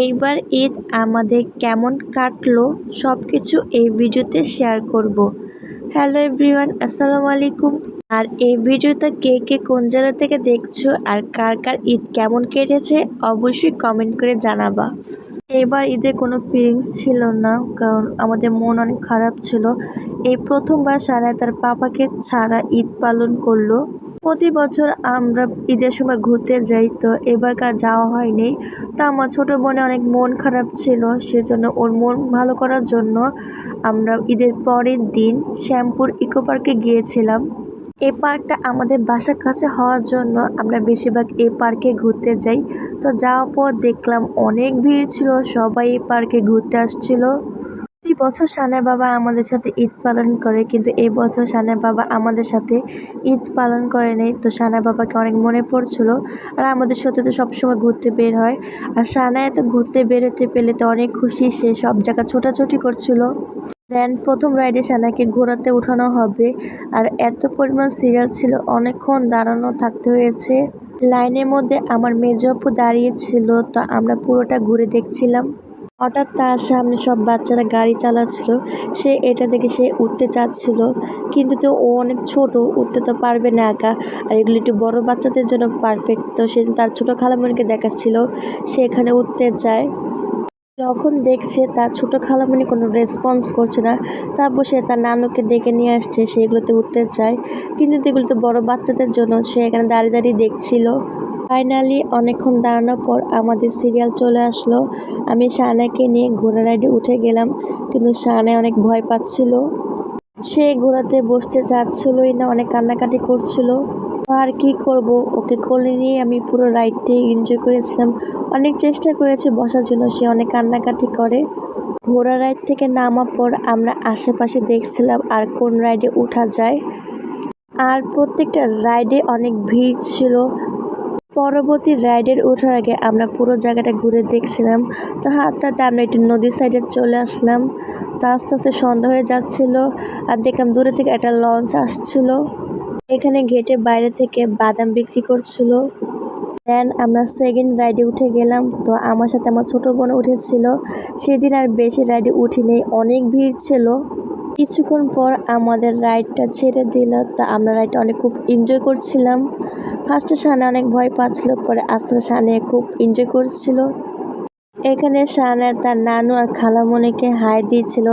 এইবার ঈদ আমাদের কেমন কাটলো সব কিছু এই ভিডিওতে শেয়ার করব। হ্যালো এভরিওয়ান আসসালামু আলাইকুম। আর এই ভিডিওটা কে কে কোন জেলা থেকে দেখছ আর কার কার ঈদ কেমন কেটেছে অবশ্যই কমেন্ট করে জানাবা। এবার ঈদে কোনো ফিলিংস ছিল না, কারণ আমাদের মন অনেক খারাপ ছিল। এই প্রথমবার সারা তার পাপাকে ছাড়া ঈদ পালন করল। প্রতি বছর আমরা ঈদের সময় ঘুরতে যাই, তো এবার যাওয়া হয়নি। তো আমার ছোটো বোনে অনেক মন খারাপ ছিল, সেজন্য ওর মন ভালো করার জন্য আমরা ঈদের পরের দিন শ্যামপুর ইকো পার্কে গিয়েছিলাম। এই পার্কটা আমাদের বাসার কাছে হওয়ার জন্য আমরা বেশিরভাগ এই পার্কে ঘুরতে যাই। তো যাওয়ার পর দেখলাম অনেক ভিড় ছিল, সবাই এই পার্কে ঘুরতে আসছিল। প্রতি বছর সানের বাবা আমাদের সাথে ঈদ পালন করে, কিন্তু এই বছর সানের বাবা আমাদের সাথে ঈদ পালন করে নেই। তো সানার বাবাকে অনেক মনে পড়ছিল আর আমাদের সাথে তো সবসময় ঘুরতে বের হয়। আর সানা এত ঘুরতে বেরোতে পেলে তো অনেক খুশি, সে সব জায়গা ছোটাছুটি করছিল। দেন প্রথম রাইডে সানাকে ঘোরাতে উঠানো হবে। আর এত পরিমাণ সিরিয়াল ছিল, অনেকক্ষণ দাঁড়ানো থাকতে হয়েছে। লাইনের মধ্যে আমার মেজ আপু দাঁড়িয়েছিল তো আমরা পুরোটা ঘুরে দেখছিলাম। হঠাৎ তার সামনে সব বাচ্চারা গাড়ি চালাচ্ছিল। সে এটা দেখে সে উঠতে চাচ্ছিল, কিন্তু তো ও অনেক ছোট, উঠতে তো পারবে না একা। আর এগুলো একটু বড় বাচ্চাদের জন্য পারফেক্ট তো সে তার ছোটো খালামণিকে দেখাচ্ছিল, সে এখানে উঠতে চায়। যখন দেখছে তার ছোটো খালামণি কোনো রেসপন্স করছে না, তারপর সে তার নানুকে ডেকে নিয়ে আসছে সেগুলোতে উঠতে চায়। কিন্তু এগুলো তো বড় বাচ্চাদের জন্য, সে এখানে দাঁড়িয়ে দাঁড়িয়ে দেখছিল। ফাইনালি অনেকক্ষণ দাঁড়ানোর পর আমাদের সিরিয়াল চলে আসলো। আমি শানাকে নিয়ে ঘোড়া রাইডে উঠে গেলাম, কিন্তু শানায় অনেক ভয় পাচ্ছিল। সে ঘোড়াতে বসতে চাচ্ছিলই না, অনেক কান্নাকাটি করছিল। আর কি করব, ওকে কোলে নিয়ে আমি পুরো রাইডটি এনজয় করেছিলাম। অনেক চেষ্টা করেছি বসার জন্য, সে অনেক কান্নাকাটি করে। ঘোড়া রাইড থেকে নামার পর আমরা আশেপাশে দেখছিলাম আর কোন রাইডে ওঠা যায়। আর প্রত্যেকটা রাইডে অনেক ভিড় ছিল পরবর্তী রাইডের ওঠার আগে আমরা পুরো জায়গাটা ঘুরে দেখছিলাম। তো হাতে হাতে আমরা একটু নদীর সাইডে চলে আসলাম। তো আস্তে আস্তে সন্ধ্যা হয়ে যাচ্ছিল আর দেখলাম দূরে থেকে একটা লঞ্চ আসছিল। এখানে গেটে বাইরে থেকে বাদাম বিক্রি করছিল। দেন আমরা সেকেন্ড রাইডে উঠে গেলাম। তো আমার সাথে আমার ছোটো বোন উঠেছিল। সেদিন আর বেশি রাইডে উঠিনি। অনেক ভিড় ছিল। কিছুক্ষণ পর আমাদের রাইডটা ছেড়ে দিল। তা আমরা রাইডটা অনেক খুব এনজয় করছিলাম। ফার্স্টে সানে অনেক ভয় পাচ্ছিল, পরে আস্তে আস্তে সানে খুব এনজয় করছিল। এখানে সানা তার নানু আর খালামণিকে হাই দিয়েছিল।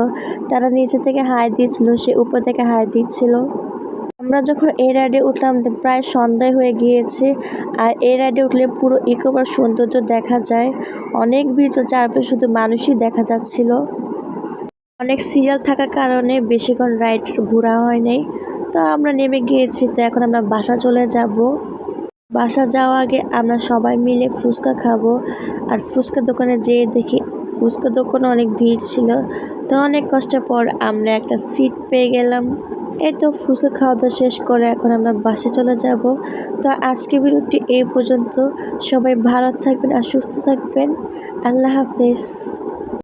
তারা নিচে থেকে হাই দিয়েছিল, সে উপর থেকে হাই দিচ্ছিল। আমরা যখন এই রাইডে উঠলাম প্রায় সন্ধ্যায় হয়ে গিয়েছে। আর এই রাইডে উঠলে পুরো ইকোবার সৌন্দর্য দেখা যায়। অনেক ভিড় চারপাশে শুধু মানুষই দেখা যাচ্ছিল। অনেক সিরিয়াল থাকার কারণে বেশিক্ষণ রাইড ঘোরা হয় নাই তো আমরা নেমে গিয়েছি, তো এখন আমরা বাসা চলে যাব। বাসা যাওয়া আগে আমরা সবাই মিলে ফুচকা খাব। আর ফুচকা দোকানে যেয়ে দেখি ফুচকা দোকানে অনেক ভিড় ছিল। তো অনেক কষ্টের পর আমরা একটা সিট পেয়ে গেলাম। এই তো ফুচকা খাওয়া দাওয়া শেষ করে এখন আমরা বাসে চলে যাব। তো আজকে ভিডিওটি এই পর্যন্ত। সবাই ভালো থাকবেন আর সুস্থ থাকবেন। আল্লাহ হাফেজ।